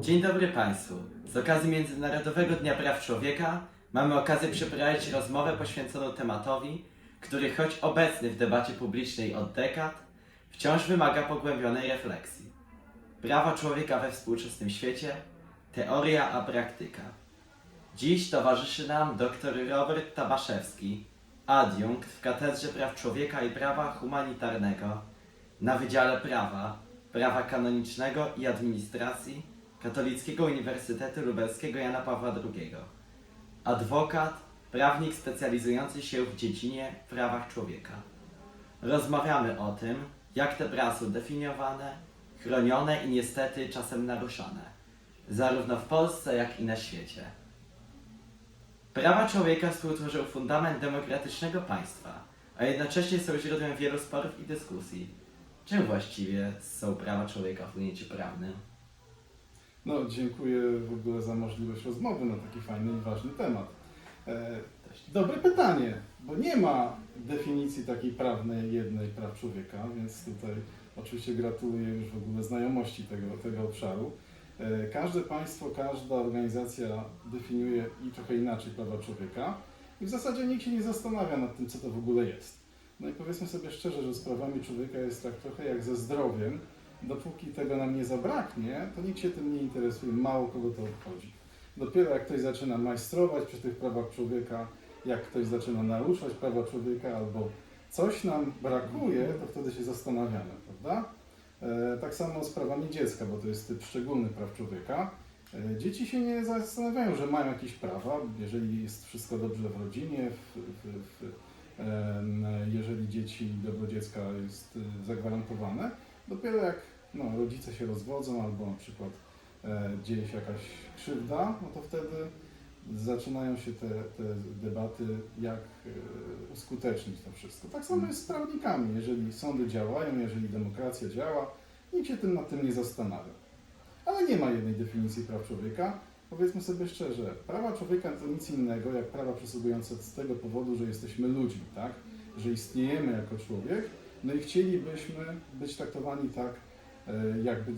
Dzień dobry Państwu. Z okazji Międzynarodowego Dnia Praw Człowieka mamy okazję przeprowadzić rozmowę poświęconą tematowi, który choć obecny w debacie publicznej od dekad, wciąż wymaga pogłębionej refleksji. Prawa człowieka we współczesnym świecie, teoria a praktyka. Dziś towarzyszy nam dr Robert Tabaszewski, adiunkt w Katedrze Praw Człowieka i Prawa Humanitarnego na Wydziale Prawa, Prawa Kanonicznego i Administracji Katolickiego Uniwersytetu Lubelskiego Jana Pawła II. Adwokat, prawnik specjalizujący się w dziedzinie prawach człowieka. Rozmawiamy o tym, jak te prawa są definiowane, chronione i niestety czasem naruszane, zarówno w Polsce, jak i na świecie. Prawa człowieka współtworzą fundament demokratycznego państwa, a jednocześnie są źródłem wielu sporów i dyskusji. Czym właściwie są prawa człowieka w ujęciu prawnym? No, dziękuję w ogóle za możliwość rozmowy na taki fajny i ważny temat. E, dobre pytanie, bo nie ma definicji takiej prawnej jednej praw człowieka, więc tutaj oczywiście gratuluję już w ogóle znajomości tego, tego obszaru. E, każde państwo, każda organizacja definiuje i trochę inaczej prawa człowieka i w zasadzie nikt się nie zastanawia nad tym, co to w ogóle jest. No i powiedzmy sobie szczerze, że z prawami człowieka jest tak trochę jak ze zdrowiem, dopóki tego nam nie zabraknie, to nikt się tym nie interesuje, mało kogo to obchodzi. Dopiero jak ktoś zaczyna majstrować przy tych prawach człowieka, jak ktoś zaczyna naruszać prawa człowieka albo coś nam brakuje, to wtedy się zastanawiamy, prawda? E, tak samo z prawami dziecka, bo to jest typ szczególny praw człowieka. E, dzieci się nie zastanawiają, że mają jakieś prawa, jeżeli jest wszystko dobrze w rodzinie, w, w, w, em, jeżeli dzieci, dobro dziecka jest e, zagwarantowane. Dopiero jak no, rodzice się rozwodzą albo na przykład e, dzieje się jakaś krzywda, no to wtedy zaczynają się te, te debaty, jak e, uskutecznić to wszystko. Tak samo jest z prawnikami. Jeżeli sądy działają, jeżeli demokracja działa, nikt się tym nad tym nie zastanawia. Ale nie ma jednej definicji praw człowieka. Powiedzmy sobie szczerze, prawa człowieka to nic innego jak prawa przysługujące z tego powodu, że jesteśmy ludźmi, tak? Że istniejemy jako człowiek, no i chcielibyśmy być traktowani tak, e, jakby, e,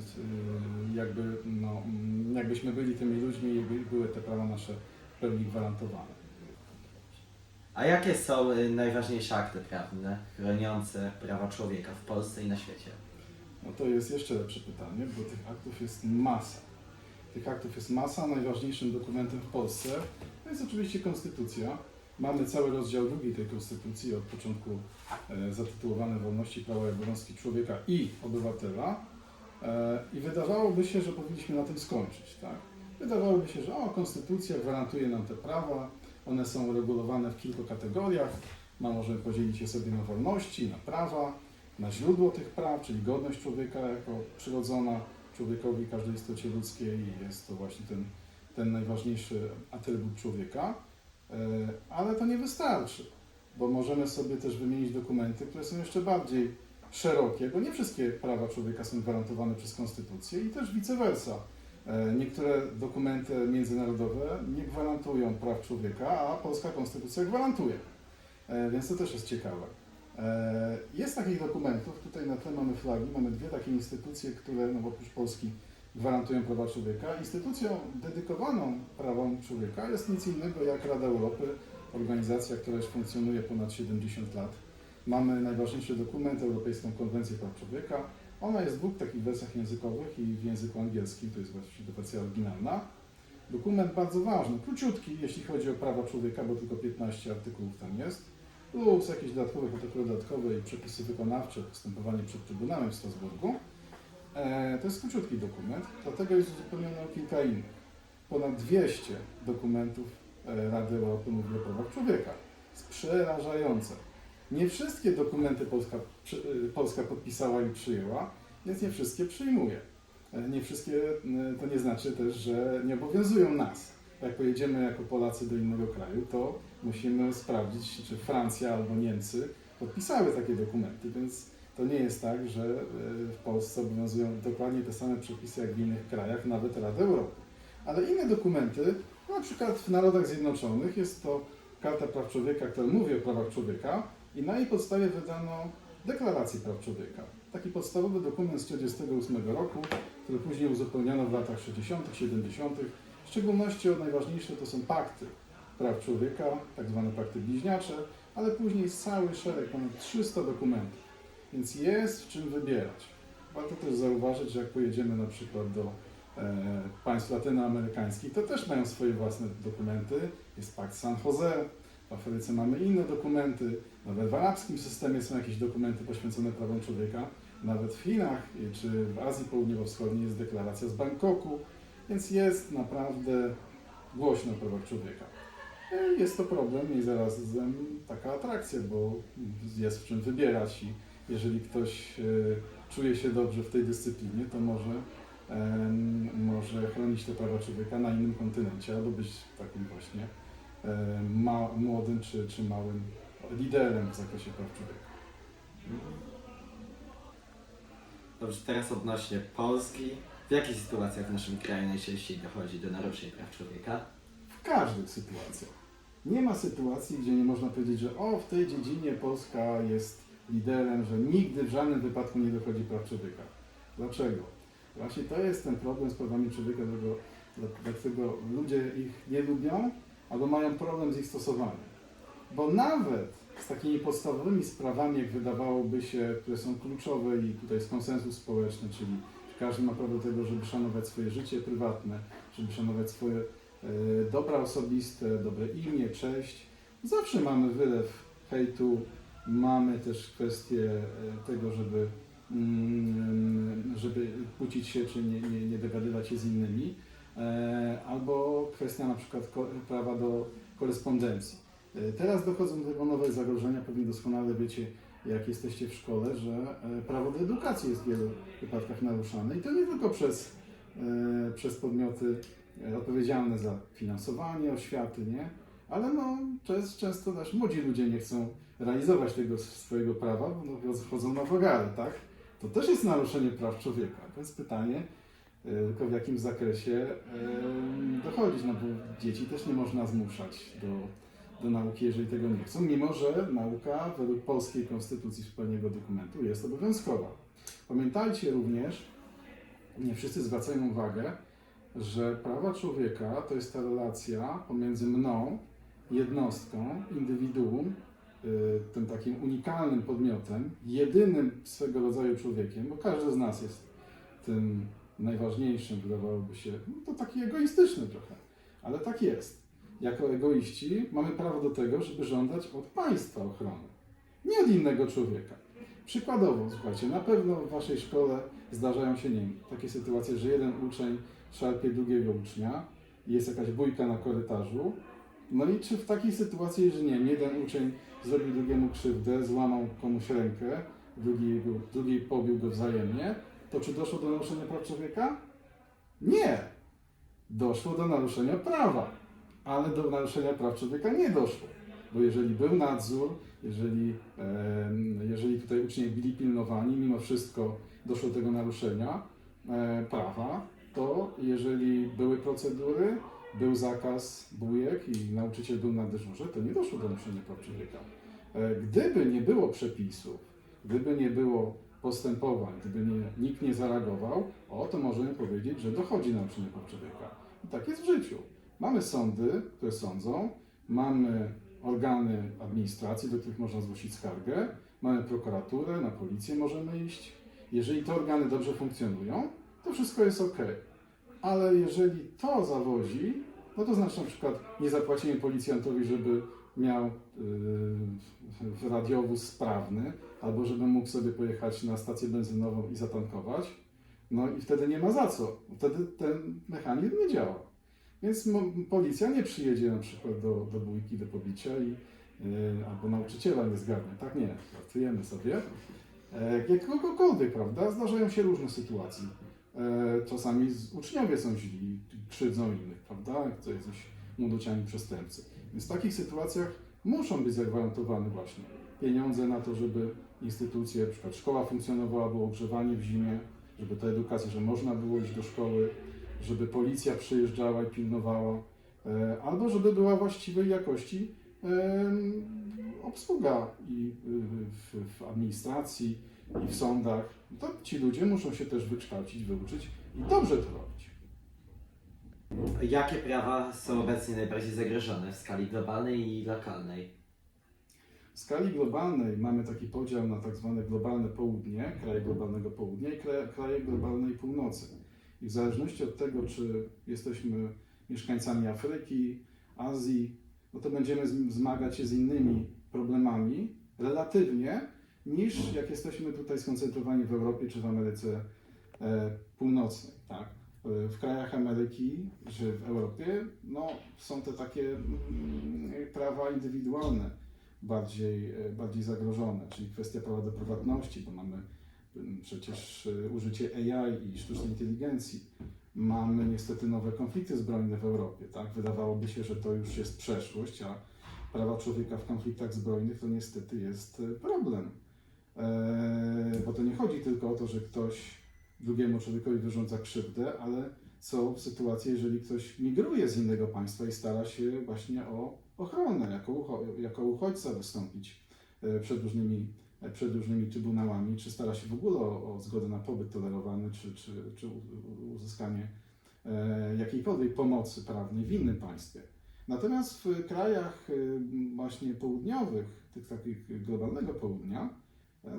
jakby, no, mm, jakbyśmy byli tymi ludźmi i by- były te prawa nasze w pełni gwarantowane. A jakie są y, najważniejsze akty prawne chroniące prawa człowieka w Polsce i na świecie? No to jest jeszcze lepsze pytanie, bo tych aktów jest masa. Tych aktów jest masa. Najważniejszym dokumentem w Polsce to jest oczywiście Konstytucja. Mamy cały rozdział drugi tej Konstytucji, od początku e, zatytułowany Wolności, Prawa i Obowiązki Człowieka i Obywatela. E, I wydawałoby się, że powinniśmy na tym skończyć. Tak? Wydawałoby się, że o, Konstytucja gwarantuje nam te prawa, one są regulowane w kilku kategoriach. Ma, możemy podzielić je sobie na wolności, na prawa, na źródło tych praw, czyli godność człowieka jako przyrodzona człowiekowi, każdej istocie ludzkiej i jest to właśnie ten, ten najważniejszy atrybut człowieka. E, Ale to nie wystarczy, bo możemy sobie też wymienić dokumenty, które są jeszcze bardziej szerokie, bo nie wszystkie prawa człowieka są gwarantowane przez Konstytucję i też vice versa. E, Niektóre dokumenty międzynarodowe nie gwarantują praw człowieka, a polska konstytucja gwarantuje. E, Więc to też jest ciekawe. Jest takich dokumentów, tutaj na tle mamy flagi, mamy dwie takie instytucje, które no, oprócz Polski gwarantują prawa człowieka. Instytucją dedykowaną prawom człowieka jest nic innego jak Rada Europy, organizacja, która już funkcjonuje ponad 70 lat. Mamy najważniejszy dokument, Europejską Konwencję Praw Człowieka. Ona jest w dwóch takich wersjach językowych i w języku angielskim, to jest właściwie wersja oryginalna. Dokument bardzo ważny, króciutki, jeśli chodzi o prawa człowieka, bo tylko 15 artykułów tam jest plus jakieś dodatkowe protokoły dodatkowe i przepisy wykonawcze, postępowanie przed Trybunałem w Strasburgu. E, to jest króciutki dokument, dlatego jest uzupełniony o kilka innych. Ponad 200 dokumentów e, Rady Europy mówi o prawach człowieka. Jest przerażające. Nie wszystkie dokumenty Polska, e, Polska podpisała i przyjęła, więc nie wszystkie przyjmuje. Nie wszystkie to nie znaczy też, że nie obowiązują nas. Jak pojedziemy jako Polacy do innego kraju, to musimy sprawdzić, czy Francja albo Niemcy podpisały takie dokumenty, więc to nie jest tak, że e, w Polsce obowiązują dokładnie te same przepisy jak w innych krajach, nawet Rady Europy. Ale inne dokumenty, na przykład w Narodach Zjednoczonych jest to Karta Praw Człowieka, która mówi o prawach człowieka i na jej podstawie wydano Deklarację Praw Człowieka. Taki podstawowy dokument z 1948 roku, które później uzupełniano w latach 60., 70. W szczególności najważniejsze to są pakty praw człowieka, tak zwane pakty bliźniacze, ale później cały szereg, ponad 300 dokumentów, więc jest w czym wybierać. Warto też zauważyć, że jak pojedziemy na przykład do e, państw latynoamerykańskich, to też mają swoje własne dokumenty. Jest pakt San Jose, w Afryce mamy inne dokumenty, nawet w arabskim systemie są jakieś dokumenty poświęcone prawom człowieka. Nawet w Chinach czy w Azji Południowo-Wschodniej jest deklaracja z Bangkoku, więc jest naprawdę głośno o prawach człowieka. E, Jest to problem i zarazem taka atrakcja, bo jest w czym wybierać i jeżeli ktoś e, czuje się dobrze w tej dyscyplinie, to może, em, może chronić te prawa człowieka na innym kontynencie albo być takim właśnie e, ma, młodym czy, czy małym liderem w zakresie praw człowieka. Dobrze, teraz odnośnie Polski. W jakich sytuacjach w naszym kraju najczęściej dochodzi do naruszeń praw człowieka? W każdych sytuacjach. Nie ma sytuacji, gdzie nie można powiedzieć, że o, w tej dziedzinie Polska jest liderem, że nigdy w żadnym wypadku nie dochodzi praw człowieka. Dlaczego? Właśnie to jest ten problem z prawami człowieka, dlatego, dlatego ludzie ich nie lubią albo mają problem z ich stosowaniem. Bo nawet z takimi podstawowymi sprawami, jak wydawałoby się, które są kluczowe i tutaj jest konsensus społeczny, czyli każdy ma prawo do tego, żeby szanować swoje życie prywatne, żeby szanować swoje e, dobra osobiste, dobre imię, cześć. Zawsze mamy wylew hejtu, mamy też kwestię e, tego, żeby, mm, żeby kłócić się czy nie, nie, nie dogadywać się z innymi, e, albo kwestia na przykład prawa do korespondencji. E, Teraz dochodzą do tego nowe zagrożenia, pewnie doskonale wiecie, jak jesteście w szkole, że prawo do edukacji jest w wielu wypadkach naruszane i to nie tylko przez, przez podmioty odpowiedzialne za finansowanie oświaty, nie? Ale no, czas- często też młodzi ludzie nie chcą realizować tego swojego prawa, bo no, wchodzą na wogale, tak? To też jest naruszenie praw człowieka. To jest pytanie, e, tylko w jakim zakresie e, dochodzić, no bo dzieci też nie można zmuszać do, do nauki, jeżeli tego nie chcą, mimo że nauka według polskiej konstytucji wspólnego dokumentu jest obowiązkowa. Pamiętajcie również, nie wszyscy zwracają uwagę, że prawa człowieka to jest ta relacja pomiędzy mną, jednostką, indywiduum, y, tym takim unikalnym podmiotem, jedynym swego rodzaju człowiekiem, bo każdy z nas jest tym najważniejszym, wydawałoby się, no to taki egoistyczny trochę, ale tak jest. Jako egoiści mamy prawo do tego, żeby żądać od państwa ochrony, nie od innego człowieka. Przykładowo, słuchajcie, na pewno w waszej szkole zdarzają się, nie takie sytuacje, że jeden uczeń szarpie drugiego ucznia, jest jakaś bójka na korytarzu, no i czy w takiej sytuacji, jeżeli nie wiem, jeden uczeń zrobił drugiemu krzywdę, złamał komuś rękę, drugi, drugi pobił go wzajemnie, to czy doszło do naruszenia praw człowieka? Nie! Doszło do naruszenia prawa, ale do naruszenia praw człowieka nie doszło. Bo jeżeli był nadzór, jeżeli, em, jeżeli tutaj uczniowie byli pilnowani, mimo wszystko doszło do tego naruszenia e, prawa, to jeżeli były procedury, był zakaz bujek i nauczyciel był na dyżurze, to nie doszło do naruszenia praw człowieka. E, Gdyby nie było przepisów, gdyby nie było postępowań, gdyby nie, nikt nie zareagował, o to możemy powiedzieć, że dochodzi praw człowieka. I tak jest w życiu. Mamy sądy, które sądzą, mamy organy administracji, do których można zgłosić skargę, mamy prokuraturę, na policję możemy iść. Jeżeli te organy dobrze funkcjonują, to wszystko jest ok. Ale jeżeli to zawozi, no to znaczy na przykład nie zapłacimy policjantowi, żeby miał yy, radiowóz sprawny, albo żeby mógł sobie pojechać na stację benzynową i zatankować, no i wtedy nie ma za co. Wtedy ten mechanizm nie działa. Więc policja nie przyjedzie na przykład do, do bójki, do pobicia i yy, albo nauczyciela nie zgarnie. Tak nie, żartujemy sobie. E, jak kogokolwiek, prawda? Zdarzają się różne sytuacje. E, czasami uczniowie są źli, krzywdzą innych, prawda? To jest coś młodociani przestępcy. Więc w takich sytuacjach muszą być zagwarantowane właśnie pieniądze na to, żeby instytucje, przykład szkoła funkcjonowała, było ogrzewanie w zimie, żeby ta edukacja, że można było iść do szkoły, żeby policja przyjeżdżała i pilnowała, e, albo żeby była właściwej jakości obsługa i y, w administracji, i w sądach. To ci ludzie muszą się też wykształcić, wyuczyć I dobrze to robić. Jakie prawa są obecnie najbardziej zagrożone w skali globalnej i lokalnej? W skali globalnej mamy taki podział na tak zwane globalne południe, kraje globalnego południa i kraje, kraje globalnej północy. I w zależności od tego, czy jesteśmy mieszkańcami Afryki, Azji, no to będziemy zmagać się z innymi problemami relatywnie niż jak jesteśmy tutaj skoncentrowani w Europie czy w Ameryce e, Północnej. Tak? E, W krajach Ameryki czy w Europie no, są te takie mm, prawa indywidualne bardziej, e, bardziej zagrożone, czyli kwestia prawa do prywatności, bo mamy mm, przecież użycie AI i sztucznej inteligencji. Mamy niestety nowe konflikty zbrojne w Europie. Tak? Wydawałoby się, że to już jest przeszłość, a prawa człowieka w konfliktach zbrojnych to niestety jest problem. E, bo to nie chodzi tylko o to, że ktoś drugiemu człowiekowi wyrządza krzywdę, ale co w sytuacji, jeżeli ktoś migruje z innego państwa i stara się właśnie o ochronę, jako, ucho, jako uchodźca wystąpić e, przed różnymi, e, przed różnymi trybunałami, czy stara się w ogóle o, o zgodę na pobyt tolerowany, czy, czy, czy uzyskanie e, jakiejkolwiek pomocy prawnej w innym państwie. Natomiast w krajach właśnie południowych, tych takich globalnego południa,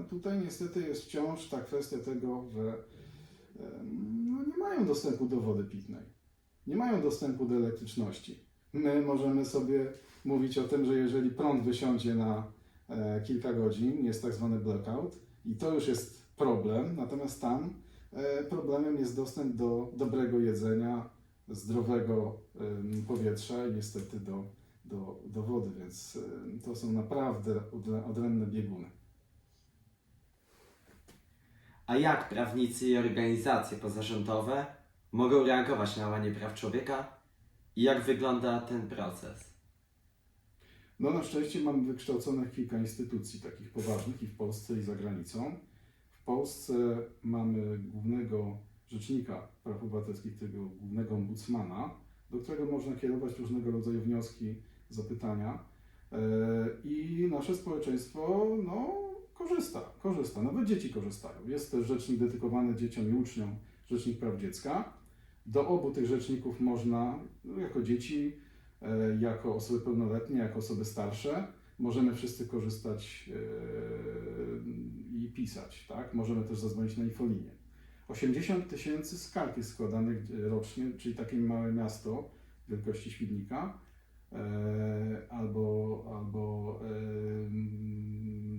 tutaj niestety jest wciąż ta kwestia tego, że em, no, nie mają dostępu do wody pitnej, nie mają dostępu do elektryczności. My możemy sobie mówić o tym, że jeżeli prąd wysiądzie na e, kilka godzin, jest tak zwany blackout i to już jest problem, natomiast tam e, problemem jest dostęp do dobrego jedzenia, zdrowego powietrza i niestety do, do, do wody, więc to są naprawdę odrę- odrębne bieguny. A jak prawnicy i organizacje pozarządowe mogą reagować na łamanie praw człowieka i jak wygląda ten proces? No na szczęście mamy wykształconych kilka instytucji takich poważnych i w Polsce i za granicą. W Polsce mamy głównego rzecznika praw obywatelskich, tego głównego ombudsmana, do którego można kierować różnego rodzaju wnioski, zapytania. E, I nasze społeczeństwo no, korzysta, korzysta, nawet dzieci korzystają. Jest też rzecznik dedykowany dzieciom i uczniom, rzecznik praw dziecka. Do obu tych rzeczników można, no, jako dzieci, e, jako osoby pełnoletnie, jako osoby starsze, możemy wszyscy korzystać e, i pisać, tak? Możemy też zadzwonić na infolinię. 80 tysięcy skarg jest składanych rocznie, czyli takie małe miasto wielkości Świdnika, e, albo, albo e,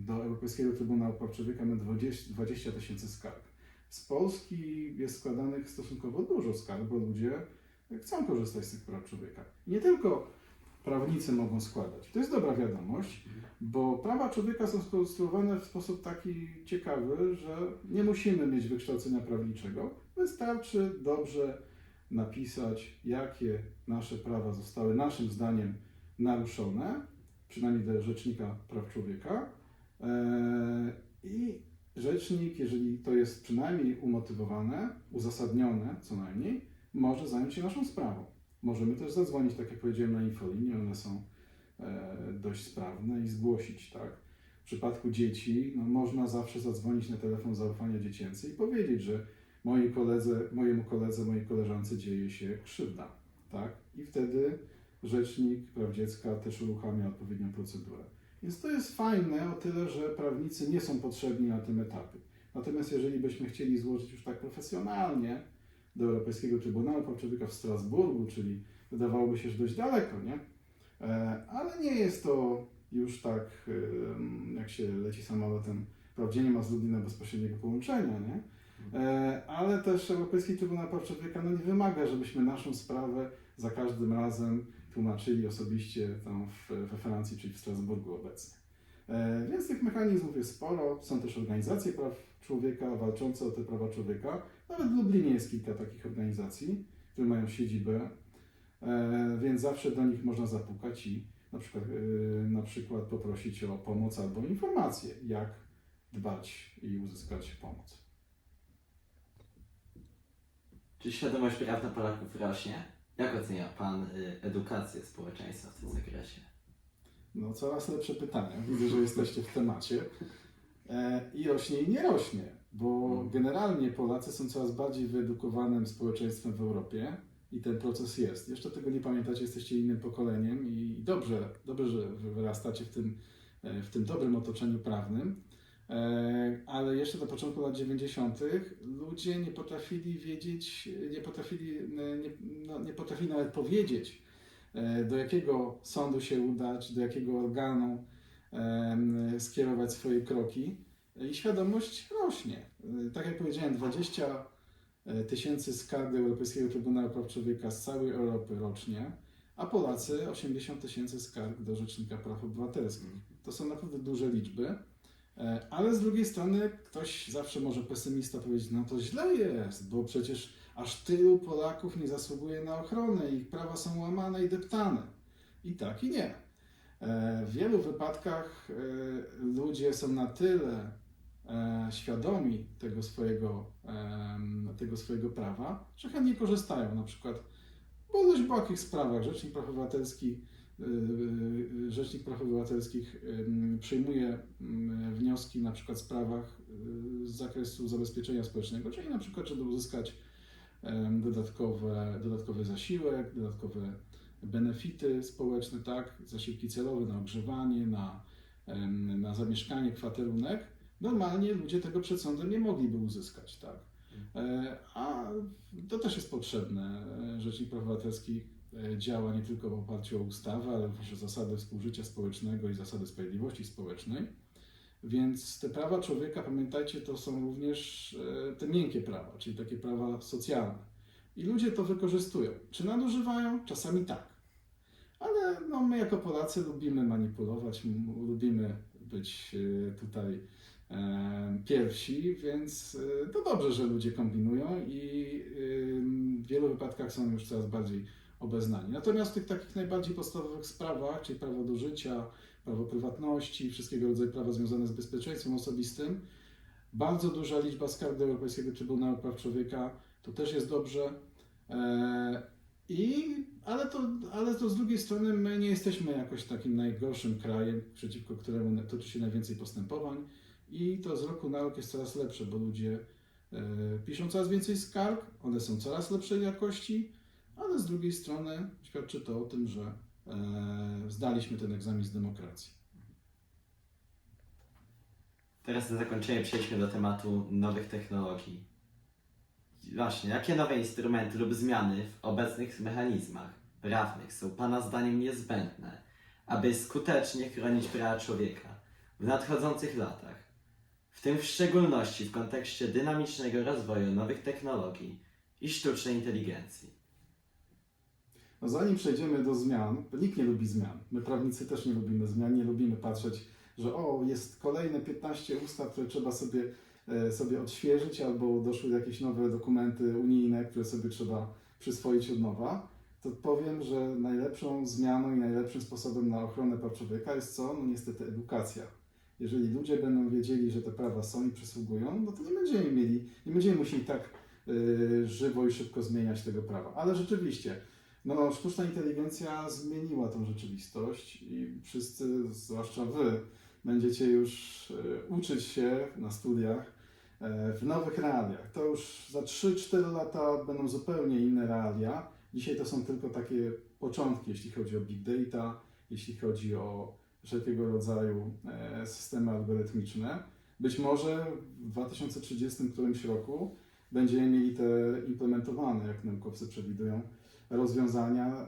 do Europejskiego Trybunału Praw Człowieka mamy 20 20 tysięcy skarg. Z Polski jest składanych stosunkowo dużo skarg, bo ludzie chcą korzystać z tych praw człowieka. Nie tylko prawnicy mogą składać. To jest dobra wiadomość, bo prawa człowieka są skonstruowane w sposób taki ciekawy, że nie musimy mieć wykształcenia prawniczego. Wystarczy dobrze napisać, jakie nasze prawa zostały naszym zdaniem naruszone, przynajmniej do Rzecznika Praw Człowieka. Eee, I rzecznik, jeżeli to jest przynajmniej umotywowane, uzasadnione co najmniej, może zająć się naszą sprawą. Możemy też zadzwonić, tak jak powiedziałem, na infolinię, one są e, dość sprawne i zgłosić, tak? W przypadku dzieci no, można zawsze zadzwonić na telefon zaufania dziecięcy i powiedzieć, że mojej koledze, mojemu koledze, mojej koleżance dzieje się krzywda, tak? I wtedy rzecznik praw dziecka też uruchamia odpowiednią procedurę. Więc to jest fajne o tyle, że prawnicy nie są potrzebni na tym etapie. Natomiast jeżeli byśmy chcieli złożyć już tak profesjonalnie do Europejskiego Trybunału Praw Człowieka w Strasburgu, czyli wydawałoby się, że dość daleko, nie? E, Ale nie jest to już tak, jak się leci samolotem, wprawdzie nie ma z Lublina bezpośredniego połączenia, nie? E, Ale też Europejski Trybunał Praw Człowieka no, nie wymaga, żebyśmy naszą sprawę za każdym razem tłumaczyli osobiście tam w, we Francji, czyli w Strasburgu obecnie. E, Więc tych mechanizmów jest sporo. Są też organizacje praw człowieka walczące o te prawa człowieka. Nawet w Lublinie jest kilka takich organizacji, które mają siedzibę, e, więc zawsze do nich można zapukać i na przykład, na przykład poprosić o pomoc albo informacje, jak dbać i uzyskać pomoc. Czy świadomość prawna Polaków rośnie? Jak ocenia Pan y, edukację społeczeństwa w tym zakresie? No, coraz lepsze pytania. Widzę, że jesteście w temacie. E, I rośnie i nie rośnie. bo Mhm. generalnie Polacy są coraz bardziej wyedukowanym społeczeństwem w Europie i ten proces jest. Jeszcze tego nie pamiętacie, jesteście innym pokoleniem i dobrze, dobrze że wy wyrastacie w tym, e, w tym dobrym otoczeniu prawnym. E, Ale jeszcze na początku lat 90. ludzie nie potrafili wiedzieć, nie potrafili, e, nie, no, nie potrafili nawet powiedzieć, e, do jakiego sądu się udać, do jakiego organu skierować swoje kroki. I świadomość rośnie. Tak jak powiedziałem, 20 tysięcy skarg do Europejskiego Trybunału Praw Człowieka z całej Europy rocznie, a Polacy 80 tysięcy skarg do Rzecznika Praw Obywatelskich. To są naprawdę duże liczby. E, Ale z drugiej strony ktoś zawsze może pesymista powiedzieć, no to źle jest, bo przecież aż tylu Polaków nie zasługuje na ochronę, ich prawa są łamane i deptane. I tak i nie. E, W wielu wypadkach e, ludzie są na tyle świadomi tego swojego, tego swojego prawa, że chętnie korzystają. Na przykład w dość błahych sprawach Rzecznik Praw Obywatelskich Rzecznik Praw Obywatelskich przyjmuje wnioski na przykład w sprawach yy, z zakresu zabezpieczenia społecznego, czyli na przykład, żeby uzyskać dodatkowe, dodatkowy zasiłek, dodatkowe benefity społeczne, tak, zasiłki celowe na ogrzewanie, na, na zamieszkanie, kwaterunek. Normalnie ludzie tego przed sądem nie mogliby uzyskać, tak. E, A to też jest potrzebne. E, Rzecznik Praw Obywatelskich działa nie tylko w oparciu o ustawę, ale również o zasady współżycia społecznego i zasady sprawiedliwości społecznej. Więc te prawa człowieka, pamiętajcie, to są również e, te miękkie prawa, czyli takie prawa socjalne. I ludzie to wykorzystują. Czy nadużywają? Czasami tak. Ale no, my jako Polacy lubimy manipulować, lubimy być e, tutaj e, pierwsi, więc e, to dobrze, że ludzie kombinują i e, w wielu wypadkach są już coraz bardziej obeznani. Natomiast w tych takich najbardziej podstawowych sprawach, czyli prawo do życia, prawo prywatności, wszystkiego rodzaju prawa związane z bezpieczeństwem osobistym, bardzo duża liczba skarg do Europejskiego Trybunału Praw Człowieka, to też jest dobrze. E, I, ale, to, ale to z drugiej strony my nie jesteśmy jakoś takim najgorszym krajem, przeciwko któremu toczy się najwięcej postępowań. I to z roku na rok jest coraz lepsze, bo ludzie e, piszą coraz więcej skarg, one są coraz lepszej jakości, ale z drugiej strony świadczy to o tym, że e, zdaliśmy ten egzamin z demokracji. Teraz na zakończenie przejdźmy do tematu nowych technologii. Właśnie, jakie nowe instrumenty lub zmiany w obecnych mechanizmach prawnych są Pana zdaniem niezbędne, aby skutecznie chronić prawa człowieka w nadchodzących latach, w tym w szczególności w kontekście dynamicznego rozwoju nowych technologii i sztucznej inteligencji? No zanim przejdziemy do zmian, bo nikt nie lubi zmian. My prawnicy też nie lubimy zmian, nie lubimy patrzeć, że o, jest kolejne 15 ustaw, które trzeba sobie, e, sobie odświeżyć, albo doszły jakieś nowe dokumenty unijne, które sobie trzeba przyswoić od nowa. To powiem, że najlepszą zmianą i najlepszym sposobem na ochronę praw człowieka jest co? No niestety edukacja. Jeżeli ludzie będą wiedzieli, że te prawa są i przysługują, no to nie będziemy mieli, nie będziemy musieli tak e, żywo i szybko zmieniać tego prawa. Ale rzeczywiście, no, sztuczna inteligencja zmieniła tą rzeczywistość i wszyscy, zwłaszcza Wy, będziecie już e, uczyć się na studiach e, w nowych realiach. To już za 3-4 lata będą zupełnie inne realia. Dzisiaj to są tylko takie początki, jeśli chodzi o big data, jeśli chodzi o wszelkiego rodzaju e, systemy algorytmiczne. Być może w 2030 którymś roku będziemy mieli te implementowane, jak naukowcy przewidują, rozwiązania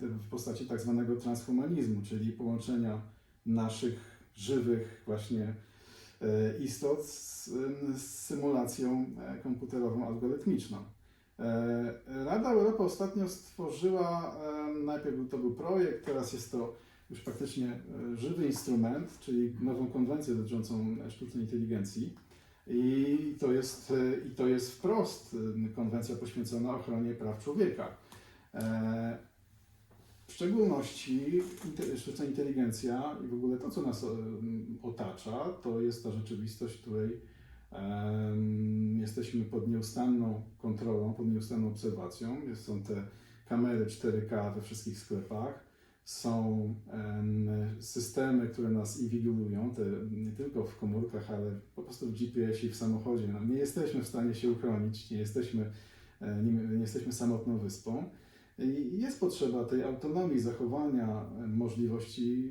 w postaci tak zwanego transhumanizmu, czyli połączenia naszych żywych właśnie e, istot z, z symulacją e, komputerową algorytmiczną. E, Rada Europy ostatnio stworzyła, najpierw to był projekt, teraz jest to już praktycznie żywy instrument, czyli nową konwencję dotyczącą sztucznej inteligencji. I to jest, e, i to jest wprost e, konwencja poświęcona ochronie praw człowieka. E, W szczególności sztuczna inteligencja i w ogóle to, co nas otacza, to jest ta rzeczywistość, której jesteśmy pod nieustanną kontrolą, pod nieustanną obserwacją. Są te kamery 4K we wszystkich sklepach. Są em, systemy, które nas inwigilują, te, nie tylko w komórkach, ale po prostu w GPS-ie, w samochodzie. No, nie jesteśmy w stanie się uchronić, nie jesteśmy, e, nie, nie jesteśmy samotną wyspą. I jest potrzeba tej autonomii zachowania możliwości,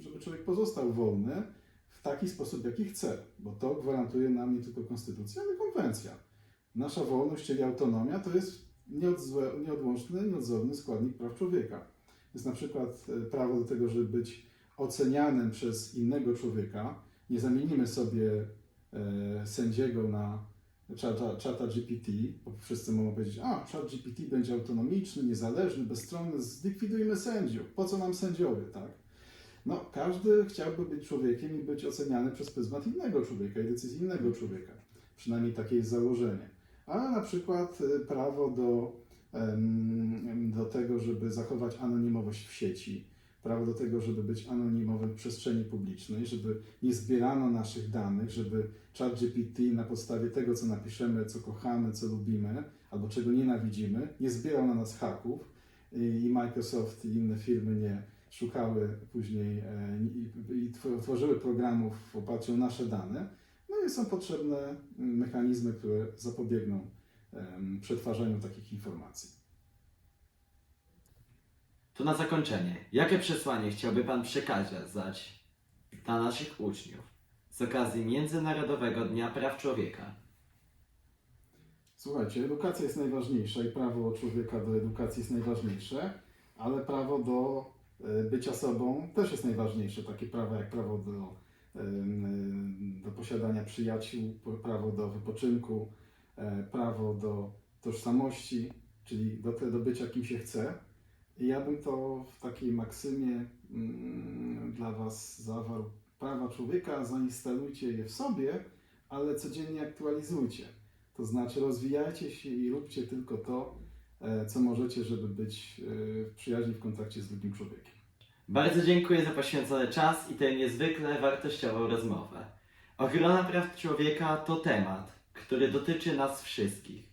żeby człowiek pozostał wolny w taki sposób, jaki chce, bo to gwarantuje nam nie tylko konstytucja, ale konwencja. Nasza wolność, czyli autonomia, to jest nieodzwe- nieodłączny, nieodzowny składnik praw człowieka. Jest na przykład e, prawo do tego, żeby być ocenianym przez innego człowieka. Nie zamienimy sobie e, sędziego na czata, czata GPT, bo wszyscy mogą powiedzieć, a czat GPT będzie autonomiczny, niezależny, bezstronny, zlikwidujmy sędziów, po co nam sędziowie, tak? No, każdy chciałby być człowiekiem i być oceniany przez pryzmat innego człowieka i decyzji innego człowieka. Przynajmniej takie jest założenie. Ale na przykład e, prawo do, do tego, żeby zachować anonimowość w sieci, prawo do tego, żeby być anonimowym w przestrzeni publicznej, żeby nie zbierano naszych danych, żeby ChatGPT na podstawie tego, co napiszemy, co kochamy, co lubimy, albo czego nienawidzimy, nie zbierał na nas haków i Microsoft i inne firmy nie szukały później e, i, i tw- tworzyły programów w oparciu o nasze dane. No i są potrzebne mm, mechanizmy, które zapobiegną przetwarzaniu takich informacji. To na zakończenie, jakie przesłanie chciałby Pan przekazać dla naszych uczniów z okazji Międzynarodowego Dnia Praw Człowieka? Słuchajcie, edukacja jest najważniejsza i prawo człowieka do edukacji jest najważniejsze, ale prawo do e, bycia sobą też jest najważniejsze. Takie prawa jak prawo do, em, do posiadania przyjaciół, prawo do wypoczynku, e, prawo do tożsamości, czyli do, do bycia kim się chce. I ja bym to w takiej maksymie mm, dla Was zawarł. Prawa człowieka zainstalujcie je w sobie, ale codziennie aktualizujcie. To znaczy rozwijajcie się i róbcie tylko to, e, co możecie, żeby być e, w przyjaźni, w kontakcie z drugim człowiekiem. Bardzo dziękuję za poświęcony czas i tę niezwykle wartościową rozmowę. Ochrona praw człowieka to temat, który dotyczy nas wszystkich,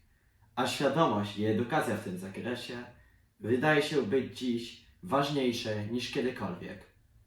a świadomość i edukacja w tym zakresie wydaje się być dziś ważniejsze niż kiedykolwiek.